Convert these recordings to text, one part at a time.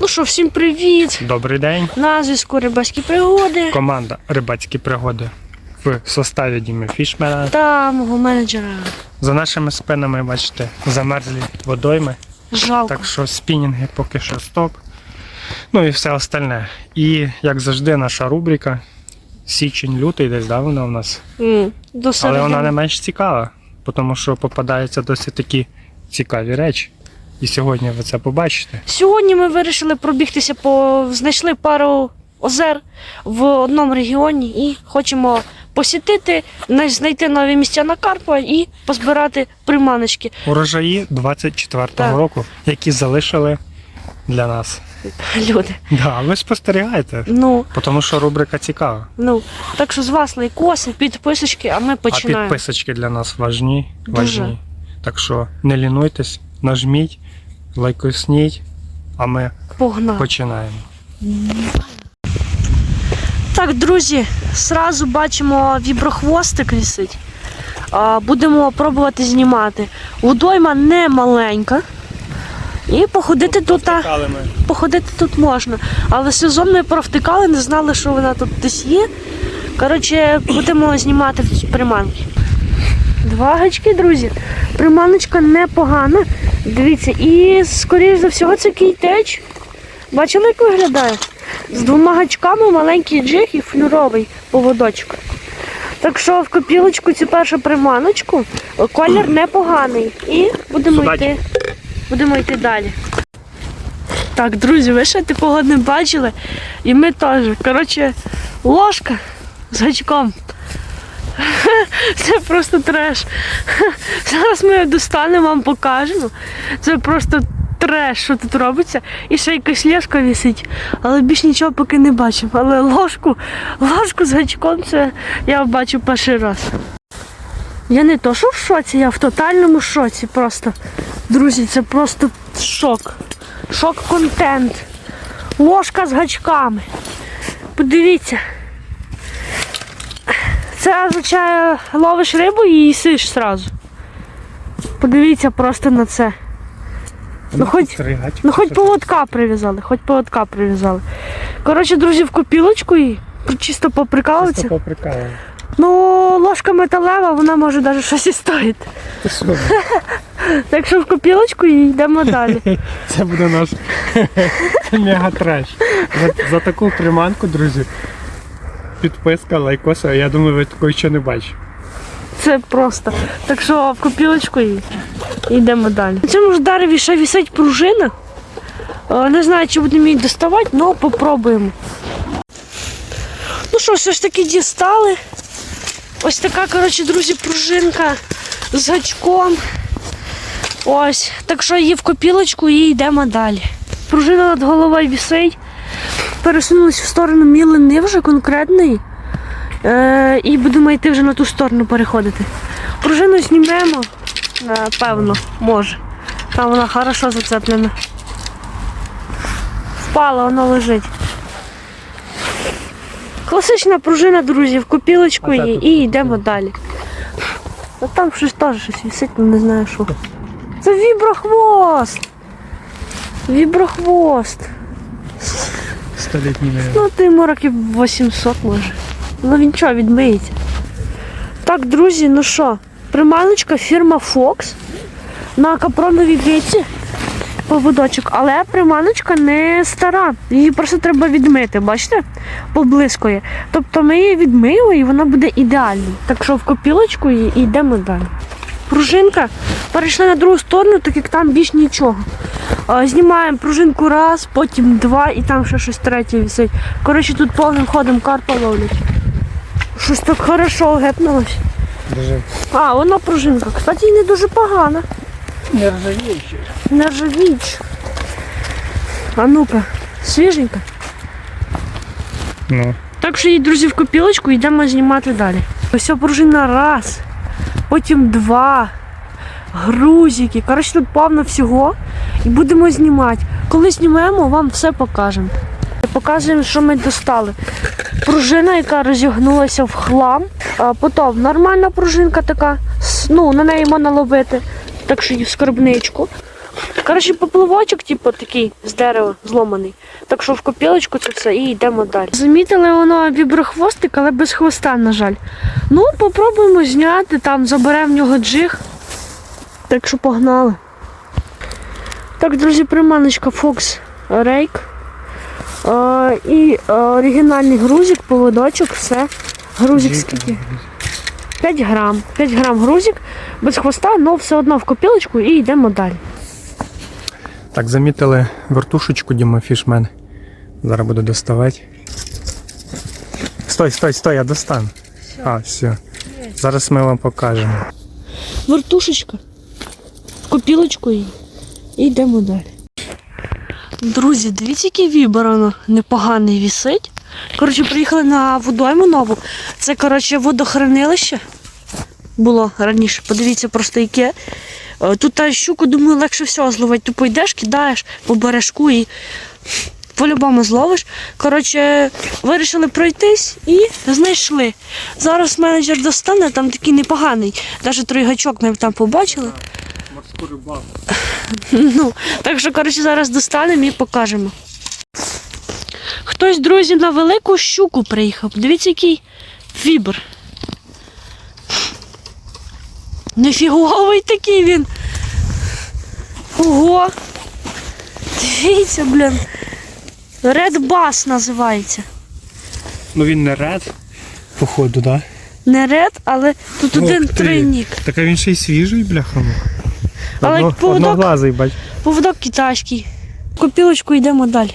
Ну що, всім привіт! Добрий день. На зв'язку рибацькі пригоди Команда Рибацькі пригоди в составі Діми Фішмена. та мого менеджера. За нашими спинами, бачите, замерзлі водойми. Жалко. Так що спінінги поки що стоп. Ну і все остальне. І як завжди, наша рубрика. Січень-лютий десь да, вона у нас. М, До Але вона не менш цікава, тому що попадаються досить такі цікаві речі. І сьогодні ви це побачите. Сьогодні ми вирішили пробігтися по знайшли пару озер в одному регіоні і хочемо посітити, знайти нові місця на Карпа і позбирати приманочки. Урожаї 24-го Так. року, які залишили для нас. Люди. Да, ви спостерігаєте, Ну, тому що рубрика цікава. ну, так що з вас лайкоси, підписочки, а ми А підписочки для нас важні. Дуже. важні. Так що не лінуйтесь, нажміть, лайкосніть, а ми Погнали. починаємо. Так, друзі, зразу бачимо віброхвостик висить. А, Будемо пробувати знімати. Водойма не маленька. І походити тут, походити тут можна. Але сезон ми провтикали, не знали, що вона тут десь є. Коротше, будемо знімати приманки. Два гачки, друзі. Приманочка непогана. Дивіться, і скоріш за всього це кейтеч. Бачили, як виглядає? З двома гачками маленький джиг і флюровий поводочок. Так що в копілочку цю першу приманочку колір непоганий. І будемо Судачі. йти, будемо йти далі. Так, друзі, ви ще такого не бачили. І ми теж. Коротше, ложка з гачком. Це просто треш. Зараз ми достанемо, вам покажемо. Це просто треш, що тут робиться. І ще якась ляшка висить. Але більш нічого поки не бачимо. Але ложку, ложку з гачком це я бачу перший раз. Я не то, що в шоці, я в тотальному шоці просто. Друзі, це просто шок. Шок-контент. Ложка з гачками. Подивіться. Це означає ловиш рибу і їсиш зразу. Подивіться просто на це. Ну, хоч- Ну хоч поводка прив'язали, хоч поводка прив'язали. Коротше, друзі, в копілочку і чисто поприкалуватися. поприкали. Ну, ложка металева, вона може навіть щось і стоїть. Так що в копілочку і йдемо далі. Це буде наш мега треш. За, за таку приманку, друзі. Підписка, лайкоса, я думаю, ви такої ще не бачите. Це просто. Так що в копілочку і йдемо далі. На цьому ж дереві ще висить пружина. Е, Не знаю, чи будемо її доставати, але попробуємо. Ну що, все ж таки дістали. Ось така, коротше, друзі, пружинка з гачком. Ось. Так що її в копілочку і йдемо далі. Пружина над головою висить. Пересунулась в сторону мілини вже конкретної. Е, і будемо йти вже на ту сторону переходити. Пружину знімемо, напевно, може. Там вона хорошо зацеплена. Впала, вона лежить. Класична пружина, друзі, в копілочку її і йдемо далі. А там щось теж щось висить, але не знаю що. Це віброхвост! Віброхвост. Столітній Ну, ти йому років 800 може. Ну він що, відмиється. Так, друзі, ну що, приманочка фірма Fox на капроновій гиці поводочок, але приманочка не стара. Її просто треба відмити, бачите? Поблискує. Тобто ми її відмиємо і вона буде ідеальною. Так що в копілочку і йдемо далі. Пружинка перейшла на другу сторону, так як там більш нічого. Знімаємо пружинку раз, потім два і там ще щось третє висить. Коротше, тут повним ходом карпа ловлять. Щось так хорошо гепнулось. Дуже А, вона пружинка. Кстати, і не дуже погана. нержавіючий. Нержавіч. А ну-ка, свіженька. Ну, Так що їй, друзі, в копілочку йдемо знімати далі. Ось пружина раз, потім два, грузики. Коротше, тут повно всього. І будемо знімати. Коли знімемо, вам все покажемо. Показуємо, що ми достали. Пружина, яка розігнулася в хлам. А потім нормальна пружинка така. Ну, на неї можна ловити. Так що і в скарбничку. Коротше, поплавочок, типу, такий з дерева зломаний. Так що в копілочку це все і йдемо далі. Замітили воно віброхвостик, але без хвоста, на жаль. Ну, попробуємо зняти, там заберемо в нього джиг. Так що погнали. Так, друзі, приманочка Fox Rake. Е, і е, оригінальний грузик, поводочок, все. Грузик скільки? 5 грам. 5 грам грузик, без хвоста, але все одно в копілочку і йдемо далі. Так, замітили вертушечку Діма Фішмен. Зараз буду доставати. Стой, стой, стой, я достану. А, все. Зараз ми вам покажемо. Вертушечка. В копілочку і, і йдемо далі. Друзі, дивіться, який вібер воно непоганий вісить. Коротше, приїхали на водойму нову. Це, коротше, водохранилище було раніше. Подивіться просто яке. Е, Тут та щуку, думаю, легше всього зловити. Тупо йдеш, кидаєш по бережку і по-любому зловиш. Коротше, вирішили пройтись і знайшли. Зараз менеджер достане, там такий непоганий. Навіть тройгачок ми там побачили. Морську рибалку. Ну, так що, коротше, зараз достанемо і покажемо. Хтось, друзі, на велику щуку приїхав. Дивіться, який фібр. Нефіговий такий він. Ого. Дивіться, блін. Red Bass називається. Ну він не ред, походу, да? Не ред, але тут Ух один ти. тройник. Так а він ще й свіжий, бляха. Але Одно, поводок- одноглазий, бач. Поводок китайський. Копілочку йдемо далі.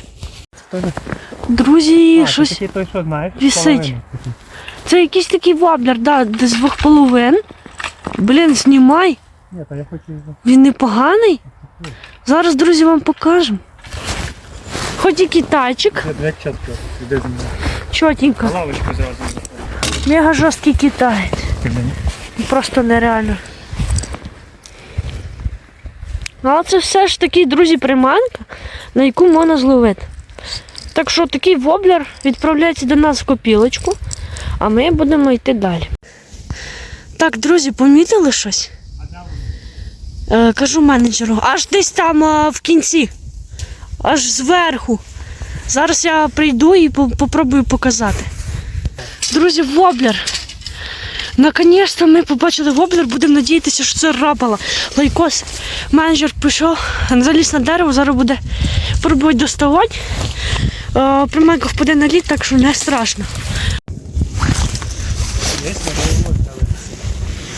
Друзі, щось. такий той, що знаєш, висить. половину. Це якийсь такий воблер, да, де з двох половин. Блін, знімай. Ні, то я хочу. Він непоганий. Зараз, друзі, вам покажемо. Хоч і китайчик, Як чітко, іде зі мною. чотенько. Лавочку зразу. Мега жорсткий китаєць. Просто нереально. Ну, але це все ж таки, друзі, приманка, на яку можна зловити. Так що такий воблер відправляється до нас в копілочку, а ми будемо йти далі. Так, друзі, помітили щось? Е, кажу менеджеру, аж десь там е, в кінці, аж зверху. Зараз я прийду і по- попробую показати. Друзі, воблер. Наконець-то ми побачили воблер, будемо надіятися, що це рапала. Лайкос. Менеджер пішов, заліз на дерево, зараз буде пробувати доставати. Е, Приманка впаде на лід, так що не страшно.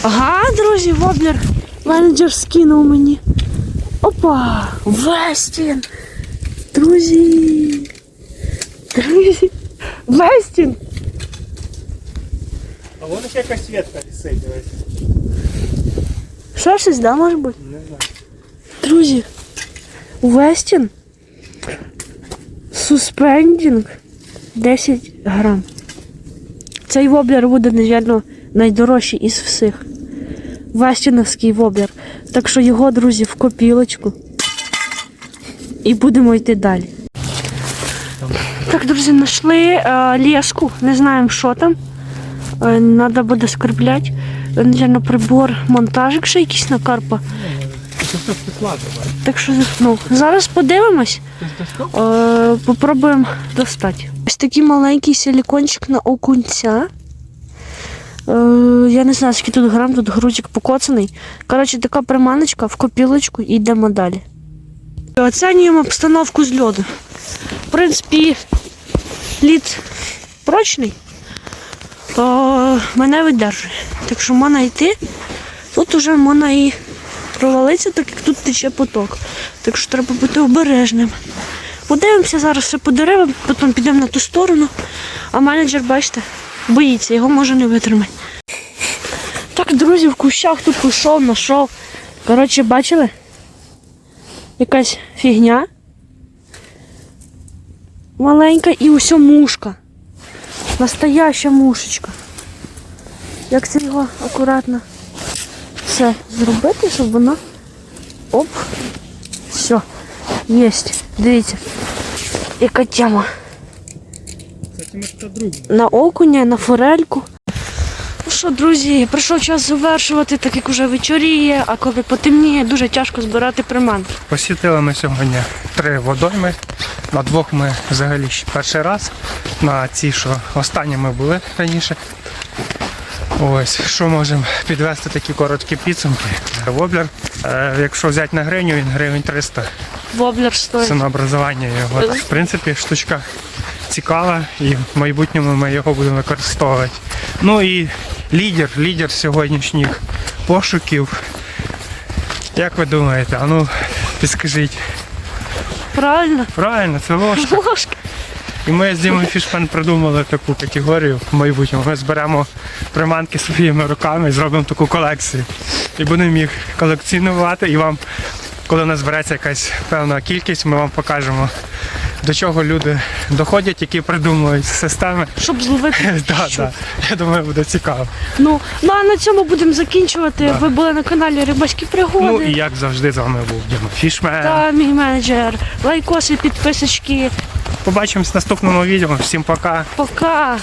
Ага, друзі, воблер. Менеджер скинув мені. Опа! Вестін! Друзі! Друзі! Вестін! А вон ще якась ветка висить, дивись. Ще щось, да, може бути? Не знаю. Друзі, Вестін суспендінг 10 грам. Цей воблер буде, мабуть, найдорожчий із всіх. Вестіновський воблер. Так що його, друзі, в копілочку. І будемо йти далі. Так, друзі, знайшли е, леску. Не знаємо, що там. Надо буде скріпляти. Е, Наверно, прибор, монтажик ще якийсь на карпа. Так що ну, зараз подивимось, е, попробуємо достати. Ось такий маленький силікончик на окунця. Е, я не знаю, скільки тут грам, тут грузик покоцаний. Коротше, така приманочка в копілочку і йдемо далі. Оцінюємо обстановку з льоду. В принципі, лід прочний, то мене видержує. Так що можна йти. Тут вже можна і провалитися, так як тут тече поток. Так що треба бути обережним. Подивимося зараз все по деревам, потім підемо на ту сторону. А менеджер, бачите, боїться, його може не витримати. Так, друзі, в кущах тут пішов, знайшов. Коротше, бачили? Якась фігня. Маленька і усе мушка. Настояща мушечка. Як це його акуратно все зробити, щоб вона. Оп. Все. Єсть. Дивіться. Яка тема. На окуня, на форельку. Що, друзі, прийшов час завершувати, так як уже вечоріє, а коли потемніє, дуже тяжко збирати приманки. Посітили ми сьогодні три водойми. На двох ми взагалі ще перший раз. На ці, що останні ми були раніше. Ось, що можемо підвести такі короткі підсумки. Воблер, е, якщо взяти на гривню, він гривень 300. Воблер стоїть. Цінообразування його. В принципі, штучка цікава і в майбутньому ми його будемо використовувати. Ну і лідер, лідер сьогоднішніх пошуків. Як ви думаєте? А ну підскажіть. Правильно? Правильно, це ложка. Ложка. І ми з Дімою Фішпен придумали таку категорію в майбутньому. Ми зберемо приманки своїми руками і зробимо таку колекцію. І будемо їх колекціонувати. І вам, коли у нас збереться якась певна кількість, ми вам покажемо, до чого люди доходять, які придумують системи. Щоб зловити. Да, да. Я думаю, буде цікаво. Ну, ну а на цьому будемо закінчувати. Ви були на каналі Рибачки Пригоди. Ну і як завжди, з вами був Діма Фішмен. Та мій менеджер. Лайкоси, підписочки. Побачимось в наступному відео. Всім пока. Пока.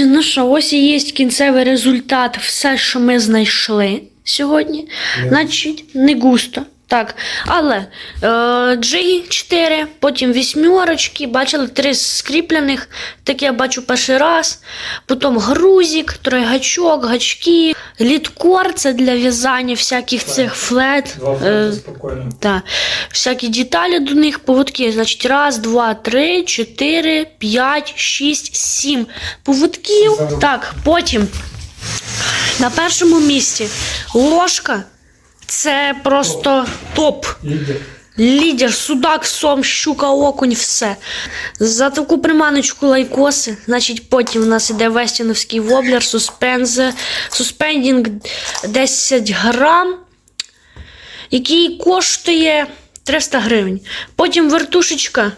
Ну що, ось і є кінцевий результат, все, що ми знайшли сьогодні. Значить, не густо. Так, але е, G4, потім вісьмерочки, бачили три скріплених, таке я бачу перший раз. Потім грузик, тройгачок, гачки, літкор це для в'язання всяких цих флет. Е, так. Всякі деталі до них, поводки. Значить, раз, два, три, чотири, п'ять, шість, сім поводків. Так, потім на першому місці ложка. Це просто топ. Лідер. Лідер, судак, сом, щука, окунь, все. За таку приманочку лайкоси. Значить, потім у нас іде вестіновський воблер, суспензе, суспендінг 10 грам, який коштує 300 гривень. Потім вертушечка.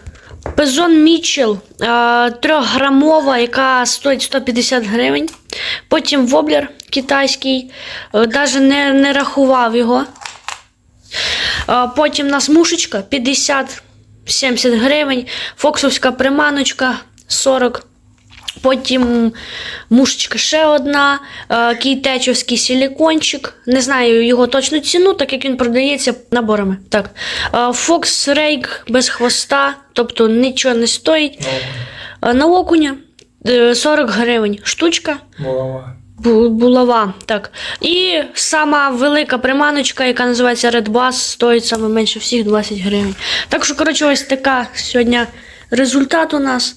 Пезон Мічел 3-грамова, яка стоїть 150 гривень. Потім воблер китайський, навіть не, не рахував його. Потім у нас мушечка 50-70 гривень, фоксовська приманочка 40. Потім мушечка ще одна, е, кейтечовський силікончик. Не знаю його точну ціну, так як він продається наборами. Так. Е, Фокс Рейк без хвоста, тобто нічого не стоїть. Е, На окуня е, 40 гривень штучка. Бу- Булава, так. І сама велика приманочка, яка називається Red Bass, стоїть саме менше всіх 20 гривень. Так що, коротше, ось така сьогодні результат у нас.